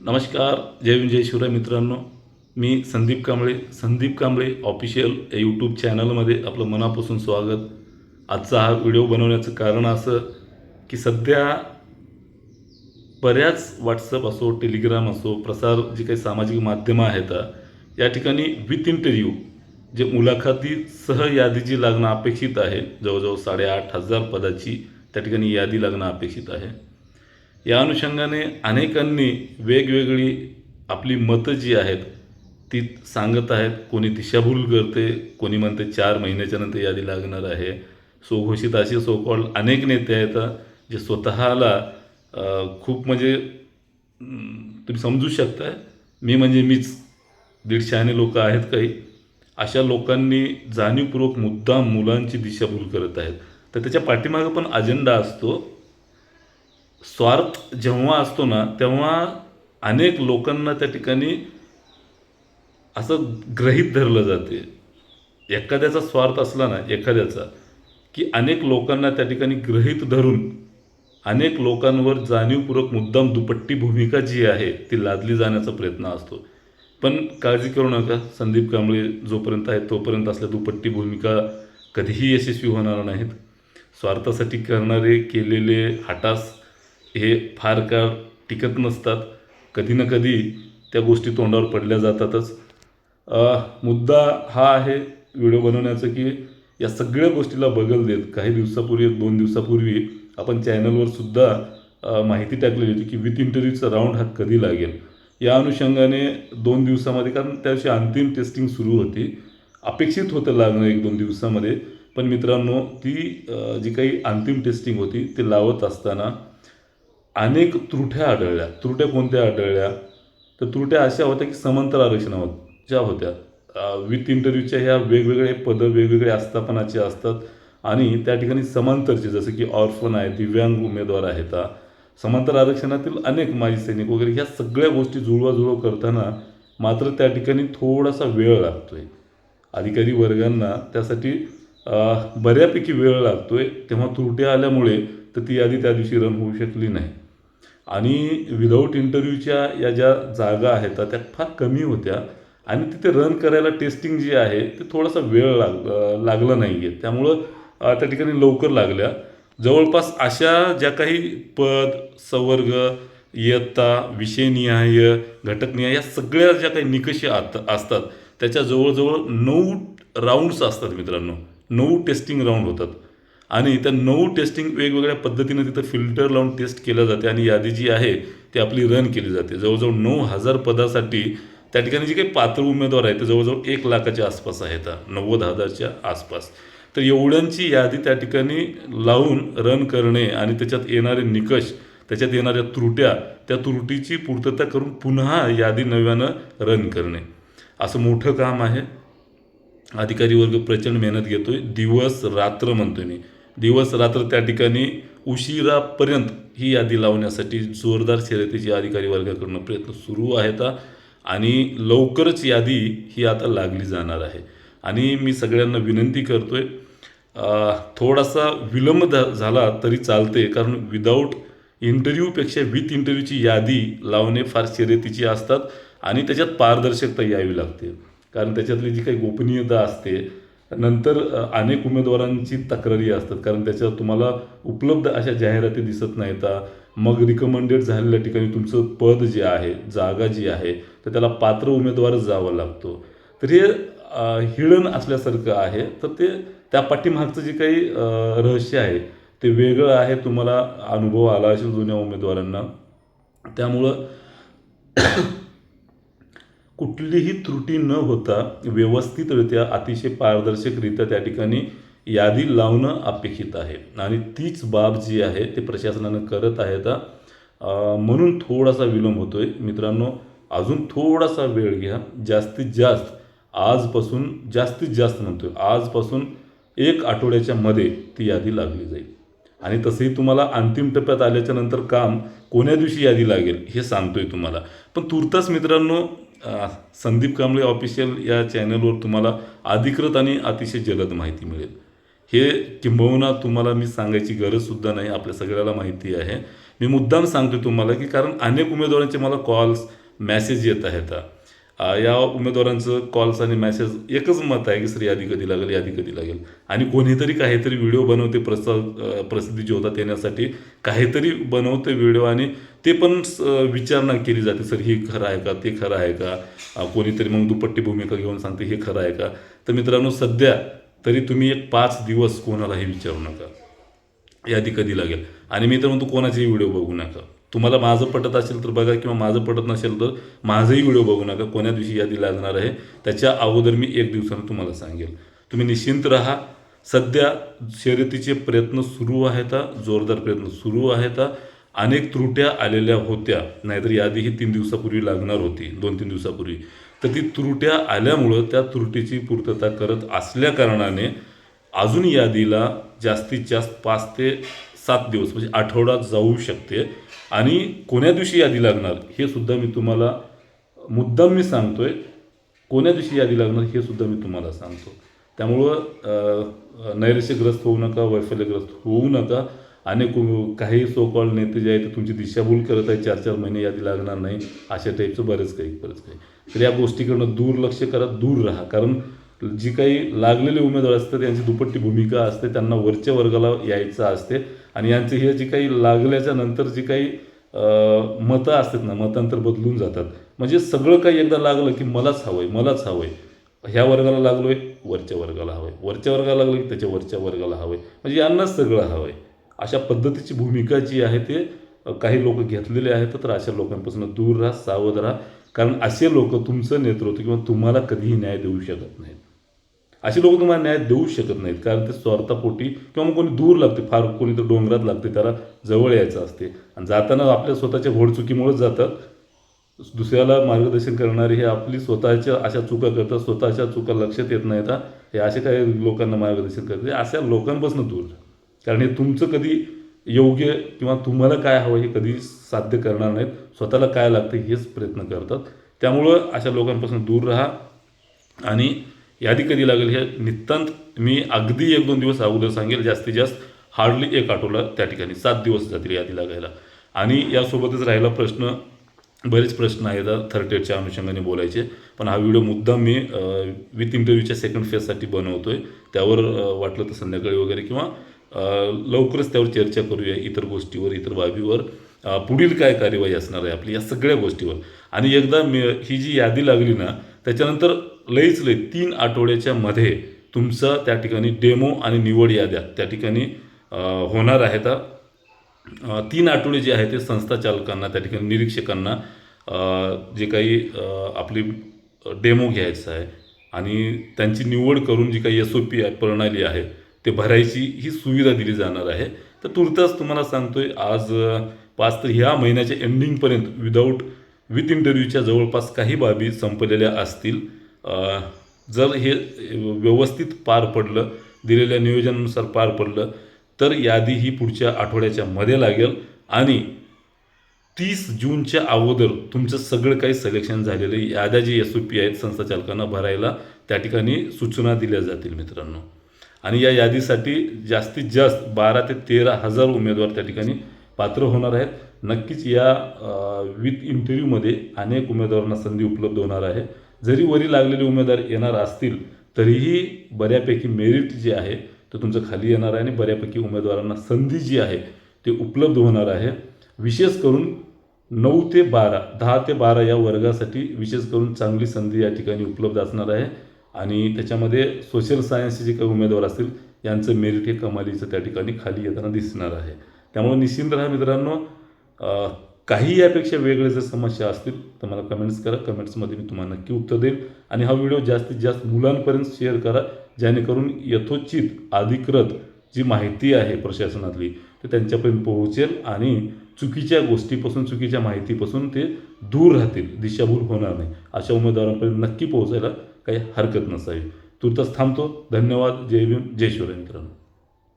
नमस्कार जय भीम जय शिवराय मित्रांनो. मी संदीप कांबळे संदीप कांबळे ऑफिशियल यूट्यूब चॅनलमध्ये आपलं मनापासून स्वागत. आजचा हा व्हिडिओ बनवण्याचं कारण असं की सध्या बऱ्याच व्हॉट्सअप असो टेलिग्राम असो प्रसार जी काही सामाजिक माध्यमं आहेत या ठिकाणी विथ इंटरव्ह्यू जे मुलाखतीसह यादी जी लागणं अपेक्षित आहे जवळजवळ साडेआठ हजार पदाची त्या ठिकाणी यादी लागणं अपेक्षित आहे. या अनुषंगाने अनेकांनी वेगवेगळी आपली मतं जी आहेत ती सांगत आहेत. कोणी दिशाभूल करते कोणी म्हणते चार महिन्याच्या नंतर यादी लागणार आहे. सुघोषित असे सोकॉल अनेक नेते आहेत जे स्वतःला खूप म्हणजे तुम्ही समजू शकताय. मी म्हणजे मीच. दीडशहाने लोक आहेत काही. अशा लोकांनी जाणीवपूर्वक मुद्दाम मुलांची दिशाभूल करत आहेत. तर त्याच्या पाठीमागं पण अजेंडा असतो. स्वार्थ जेव्हा असतो ना तेव्हा अनेक लोकांना त्या ठिकाणी असं ग्रहित धरलं जाते. एखाद्याचा स्वार्थ असला ना एखाद्याचा की अनेक लोकांना त्या ठिकाणी ग्रहित धरून अनेक लोकांवर जाणीवपूर्वक मुद्दाम दुपट्टी भूमिका जी आहे ती लादली जाण्याचा प्रयत्न असतो. पण काळजी करू नका संदीप कांबळे जोपर्यंत आहेत तोपर्यंत असल्या दुपट्टी भूमिका कधीही यशस्वी होणार नाहीत. स्वार्थासाठी करणारे केलेले हटास हे फार काळ टिकत नसतात. कधी ना कधी त्या गोष्टी तोंडावर पडल्या जातातच. मुद्दा हा आहे व्हिडिओ बनवण्याचा की या सगळ्या गोष्टीला बगल देत. काही दिवसापूर्वी एक दोन दिवसापूर्वी आपण चॅनलवर सुद्धा माहिती टाकलेली होती की विथ इंटरव्ह्यूचा राऊंड हा कधी लागेल? या अनुषंगाने दोन दिवसामध्ये कारण त्या दिवशी अंतिम टेस्टिंग सुरू होती. अपेक्षित होतं लागणं एक दोन दिवसामध्ये पण मित्रांनो ती जी काही अंतिम टेस्टिंग होती ती लावत असताना अनेक त्रुट्या आढळल्या. त्रुट्या कोणत्या आढळल्या? तर त्रुट्या अशा होत्या की समांतर आरक्षणा ज्या होत्या. विथ इंटरव्ह्यूच्या ह्या वेगवेगळे पदं वेगवेगळे आस्थापनाचे असतात आणि त्या ठिकाणी समांतरचे जसं की ऑर्फन आहे दिव्यांग उमेदवार आहेत समांतर आरक्षणातील अनेक माजी सैनिक वगैरे ह्या सगळ्या गोष्टी जुळवाजुळव करताना मात्र त्या ठिकाणी थोडासा वेळ लागतो आहे अधिकारी वर्गांना त्यासाठी बऱ्यापैकी वेळ लागतो आहे तेव्हा त्रुट्या आल्यामुळे तर ती यादी त्या दिवशी रन होऊ शकली नाही. आणि विदाऊट इंटरव्ह्यूच्या या ज्या जागा आहेत त्या फार कमी होत्या. आणि तिथे रन करायला टेस्टिंग जी आहे ते थोडासा वेळ लाग लागला नाही आहे त्यामुळं त्या ठिकाणी लवकर लागल्या. जवळपास अशा ज्या काही पद संवर्ग इयत्ता विषयनिहाय घटकनिहाय या सगळ्या ज्या काही निकषी आत असतात त्याच्या जवळजवळ नऊ राऊंड्स असतात मित्रांनो. नऊ टेस्टिंग राऊंड होतात. आणि त्या नऊ टेस्टिंग वेगवेगळ्या पद्धतीने तिथं फिल्टर लावून टेस्ट केल्या जाते आणि यादी जी आहे ती आपली रन केली जाते. जवळजवळ नऊ हजार पदासाठी त्या ठिकाणी जे काही पात्र उमेदवार आहेत ते जवळजवळ एक लाखाच्या आसपास आहेत नव्वद हजारच्या आसपास. तर एवढ्यांची यादी त्या ठिकाणी लावून रन करणे आणि त्याच्यात येणारे निकष त्याच्यात येणाऱ्या त्रुट्या त्या त्रुटीची पूर्तता करून पुन्हा यादी नव्यानं रन करणे. असं मोठं काम आहे. अधिकारी वर्ग प्रचंड मेहनत घेतो आहे दिवस रात्र म्हणतोय मी. दिवस रात्र त्या ठिकाणी उशिरापर्यंत ही यादी लावण्यासाठी जोरदार शर्यतीची अधिकारी वर्गाकडून प्रयत्न सुरू आहेत. आणि लवकरच यादी ही आता लागली जाणार आहे. आणि मी सगळ्यांना विनंती करतो आहे थोडासा विलंब झाला तरी चालते कारण विदाऊट इंटरव्ह्यूपेक्षा विथ इंटरव्ह्यूची यादी लावणे फार शर्यतीची असतात आणि त्याच्यात पारदर्शकता यावी लागते. कारण त्याच्यातली जी काही गोपनीयता असते नंतर अनेक उमेदवारांची तक्रारी असतात. कारण त्याच्यात तुम्हाला उपलब्ध अशा जाहिराती दिसत नाहीत. मग रिकमेंडेड झालेल्या ठिकाणी तुमचं पद जे आहे जागा जी आहे तर त्याला पात्र उमेदवारच जावं लागतो. तर हे हिडन असल्यासारखं आहे. तर ते त्या पाठीमागचं जे काही रहस्य आहे ते वेगळं आहे. तुम्हाला अनुभव आला असेल जुन्या उमेदवारांना. त्यामुळं कुठलीही त्रुटी न होता व्यवस्थितरित्या अतिशय पारदर्शकरित्या त्या ठिकाणी यादी लावणं अपेक्षित आहे. आणि तीच बाब जी आहे ते प्रशासनानं करत आहे आता. म्हणून थोडासा विलंब होतो आहे मित्रांनो अजून थोडासा वेळ घ्या. जास्तीत जास्त आजपासून जास्तीत जास्त म्हणतोय आजपासून एक आठवड्याच्या मध्ये ती यादी लागली जाईल. आणि तसंही तुम्हाला अंतिम टप्प्यात आल्याच्यानंतर काम कोण्या दिवशी यादी लागेल हे सांगतोय तुम्हाला. पण तुर्तास मित्रांनो संदीप कांबळे ऑफिशियल या चॅनलवर तुम्हाला अधिकृत आणि अतिशय जलद माहिती मिळेल. हे किंबहुना तुम्हाला मी सांगायची गरजसुद्धा नाही आपल्या सगळ्याला माहिती आहे. मी मुद्दाम सांगतो तुम्हाला की कारण अनेक उमेदवारांचे मला कॉल्स मॅसेज येत आहेत. या उमेदवारांचं कॉल्स आणि मेसेज एकच मत आहे की सर यादी कधी लागेल यादी कधी लागेल? आणि कोणीतरी काहीतरी व्हिडिओ बनवते प्रसाद प्रसिद्धी जी होता येण्यासाठी काहीतरी बनवते व्हिडिओ आणि ते पण विचारणा केली जाते सर हे खरं आहे का ते खरं आहे का? कोणीतरी मग दुपट्टी भूमिका घेऊन सांगते हे खरं आहे का? तर मित्रांनो सध्या तरी तुम्ही एक पाच दिवस कोणालाही विचारू नका. यादी कधी लागेल? आणि मी तर म्हणतो कोणाचेही व्हिडिओ बघू नका. तुम्हाला माझं पटत असेल तर बघा किंवा माझं पटत नसेल तर माझंही व्हिडिओ बघू नका. कोण्या दिवशी यादी लागणार आहे? त्याच्या अगोदर मी एक दिवसानं तुम्हाला सांगेल. तुम्ही निश्चिंत राहा. सध्या शर्यतीचे प्रयत्न सुरू आहेत जोरदार प्रयत्न सुरू आहेत अनेक त्रुट्या आलेल्या होत्या. नाहीतर यादी ही तीन दिवसापूर्वी लागणार होती. दोन तीन दिवसापूर्वी. तर ती त्रुट्या आल्यामुळं त्या त्रुटीची पूर्तता करत असल्या कारणाने अजून यादीला जास्तीत जास्त पाच ते सात दिवस म्हणजे आठवडा जाऊ शकते. आणि कोण्या दिवशी यादी लागणार हे सुद्धा मी तुम्हाला मुद्दाम मी सांगतोय. कोण्या दिवशी यादी लागणार हे सुद्धा मी तुम्हाला सांगतो. त्यामुळं नैराश्यग्रस्त होऊ नका वैफल्यग्रस्त होऊ नका. आणि काही सोकॉल नेते जे आहेत ते तुमची दिशाभूल करत आहे चार चार महिने यादी लागणार नाही अशा टाईपचं बरेच काही बरंच काही. तर या गोष्टीकडनं दुर्लक्ष करा दूर राहा. कारण जी काही लागलेले उमेदवार असतात त्यांची दुपट्टी भूमिका असते त्यांना वरच्या वर्गाला यायचं असते. आणि यांचे हे जी काही लागल्याच्या नंतर जी काही मतं असतात ना मतांतर बदलून जातात. म्हणजे सगळं काही एकदा लागलं की मलाच हवंय मलाच हवंय. ह्या वर्गाला लागलोय वरच्या वर्गाला हवंय. वरच्या वर्गाला लागलं की त्याच्या वरच्या वर्गाला हवंय. म्हणजे यांनाच सगळं हवंय. अशा पद्धतीची भूमिका जी आहे ते काही लोक घेतलेले आहेत तर अशा लोकांपासून दूर राहा सावध राहा. कारण असे लोक तुमचं नेतृत्व किंवा तुम्हाला कधीही न्याय देऊ शकत नाहीत. असे लोक तुम्हाला न्याय देऊ शकत नाहीत. कारण ते स्वार्थापोटी किंवा मग कोणी दूर लागते फार कोणी तर डोंगरात लागते त्याला जवळ यायचं असते. आणि जाताना आपल्या स्वतःच्या घोडचुकीमुळेच जातात दुसऱ्याला मार्गदर्शन करणारे हे आपली स्वतःच्या अशा चुका करतात स्वतःच्या चुका लक्षात येत नाहीत हे. असे काही लोकांना मार्गदर्शन करतात. अशा लोकांपासून दूर. राहा. कारण हे तुमचं कधी योग्य किंवा तुम्हाला काय हवं हे कधी साध्य करणार नाहीत. स्वतःला काय लागतं हेच प्रयत्न करतात. त्यामुळं अशा लोकांपासून दूर राहा. आणि यादी कधी लागेल हे नितांत मी अगदी एक दोन दिवस अगोदर सांगेल. जास्तीत जास्त हार्डली एक आठवडा त्या ठिकाणी सात दिवस जातील यादी लागायला. आणि यासोबतच राहिला प्रश्न बरेच प्रश्न आहेत थर्ड एडच्या अनुषंगाने बोलायचे. पण हा व्हिडिओ मुद्दाम मी विथ इंटरव्ह्यूच्या सेकंड फेजसाठी बनवतोय. त्यावर वाटलं तर संध्याकाळी वगैरे किंवा लवकरच त्यावर चर्चा करूया इतर गोष्टीवर इतर बाबीवर. पुढील काय कार्यवाही असणार आहे आपली या सगळ्या गोष्टीवर. आणि एकदा मी ही जी यादी लागली ना त्याच्यानंतर लईच लई तीन आठवड्याच्या मध्ये तुमचं त्या ठिकाणी डेमो आणि निवड याद्या. त्या ठिकाणी होणार आहेत तीन आठवडे जे आहे ते संस्था चालकांना त्या ठिकाणी निरीक्षकांना जे काही आपली डेमो घ्यायचं आहे आणि त्यांची निवड करून जी काही एस ओ पी आहे प्रणाली आहे ते भरायची ही सुविधा दिली जाणार आहे. तर तुर्तास तुम्हाला सांगतोय आज पाच तर ह्या महिन्याच्या एंडिंगपर्यंत विदाऊट विथ इंटरव्ह्यूच्या जवळपास काही बाबी संपलेल्या असतील. जर हे व्यवस्थित पार पडलं दिलेल्या नियोजनानुसार पार पडलं तर यादी ही पुढच्या आठवड्याच्या मध्ये लागेल. आणि तीस जूनच्या अगोदर तुमचं सगळं काही सिलेक्शन झालेलं आहे. याद्या जी एस ओ पी आहेत संस्थाचालकांना भरायला त्या ठिकाणी सूचना दिल्या जातील मित्रांनो. आणि या यादीसाठी जास्तीत जास्त बारा ते तेरा हजार उमेदवार त्या ठिकाणी पात्र होणार आहेत. नक्कीच या विथ इंटरव्ह्यूमध्ये अनेक उमेदवारांना संधी उपलब्ध होणार आहे. जरी वरी लागलेले उमेदवार येणार असतील तरीही बऱ्यापैकी मेरिट जे आहे ते तुमचं खाली येणार आहे आणि बऱ्यापैकी उमेदवारांना संधी जी आहे ते उपलब्ध होणार आहे. विशेष करून नऊ ते बारा दहा ते बारा या वर्गासाठी विशेष करून चांगली संधी या ठिकाणी उपलब्ध असणार आहे. आणि त्याच्यामध्ये सोशल सायन्सचे जे काही उमेदवार असतील यांचं मेरिट हे कमालीचं त्या ठिकाणी खाली येताना दिसणार आहे. त्यामुळे निश्चिंत राहा मित्रांनो काही यापेक्षा वेगळे जर समस्या असतील तर मला कमेंट्स करा. कमेंट्समध्ये मी तुम्हाला नक्की उत्तर देईल आणि हा व्हिडिओ जास्तीत जास्त मुलांपर्यंत शेअर करा जेणेकरून यथोचित अधिकृत जी माहिती आहे प्रशासनातली ते त्यांच्यापर्यंत पोहोचेल आणि चुकीच्या गोष्टीपासून चुकीच्या माहितीपासून ते दूर राहतील. दिशाभूल होणार नाही. अशा उमेदवारांपर्यंत नक्की पोहोचायला काही हरकत नसावी. तुर्तास थांबतो. धन्यवाद. जय भीम. जय शिवराय मित्रांनो